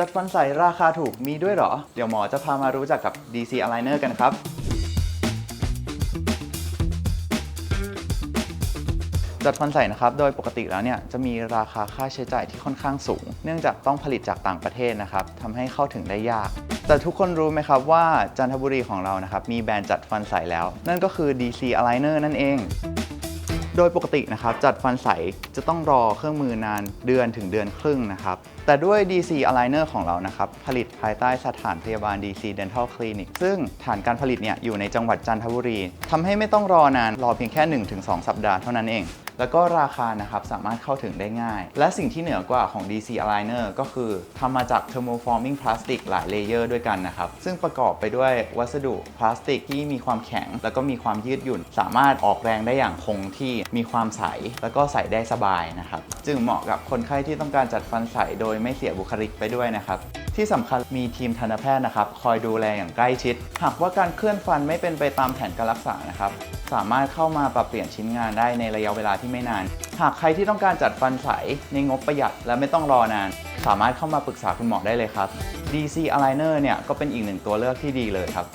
จัดฟันใสราคาถูกมีด้วยเหรอ เดี๋ยวหมอจะพามารู้จักกับ DC Aligner กันครับ จัดฟันใสนะครับ โดยปกติแล้วเนี่ยจะมีราคาค่าใช้จ่ายที่ค่อนข้างสูง เนื่องจากต้องผลิตจากต่างประเทศนะครับทำให้เข้าถึงได้ยากแต่ทุกคนรู้ไหมครับว่าจันทบุรีของเรานะครับมีแบรนด์จัดฟันใสแล้ว นั่นก็คือ DC Aligner นั่นเอง โดยปกตินะครับจัดฟันใสจะต้องรอเครื่องมือนานเดือนถึงเดือนครึ่งนะครับ แต่ด้วย DC Aligner ของเรานะครับผลิตภายใต้สถานพยาบาล DC Dental Clinic ซึ่งฐานการผลิตเนี่ยอยู่ในจังหวัดจันทบุรีทำให้ไม่ต้องรอนานรอเพียงแค่ 1-2 สัปดาห์เท่านั้นเอง แล้วก็ราคานะครับสามารถเข้าถึงได้ง่าย และสิ่งที่เหนือกว่าของ DC Aligner ก็คือทำมาจาก thermoforming พลาสติกหลายเลเยอร์ด้วยกันนะครับ ซึ่งประกอบไปด้วยวัสดุพลาสติกที่มีความแข็ง แล้วก็มีความยืดหยุ่น สามารถออกแรงได้อย่างคงที่มีความใส แล้วก็ใส่ได้สบายนะครับ จึงเหมาะกับคนไข้ที่ต้องการจัดฟันใสโดยไม่เสียบุคลิกไปด้วยนะครับที่สำคัญมีทีมทันตแพทย์นะครับ คอยดูแลอย่างใกล้ชิด หากว่าการเคลื่อนฟันไม่เป็นไปตามแผนการรักษานะครับ สามารถเข้ามาปรับเปลี่ยนชิ้นงานได้ในระยะเวลาที่ไม่นาน หากใครที่ต้องการจัดฟันใสในงบประหยัดและไม่ต้องรอนาน สามารถเข้ามาปรึกษาคุณหมอได้เลยครับ DC Aligner เนี่ยก็เป็นอีกหนึ่งตัวเลือกที่ดีเลยครับ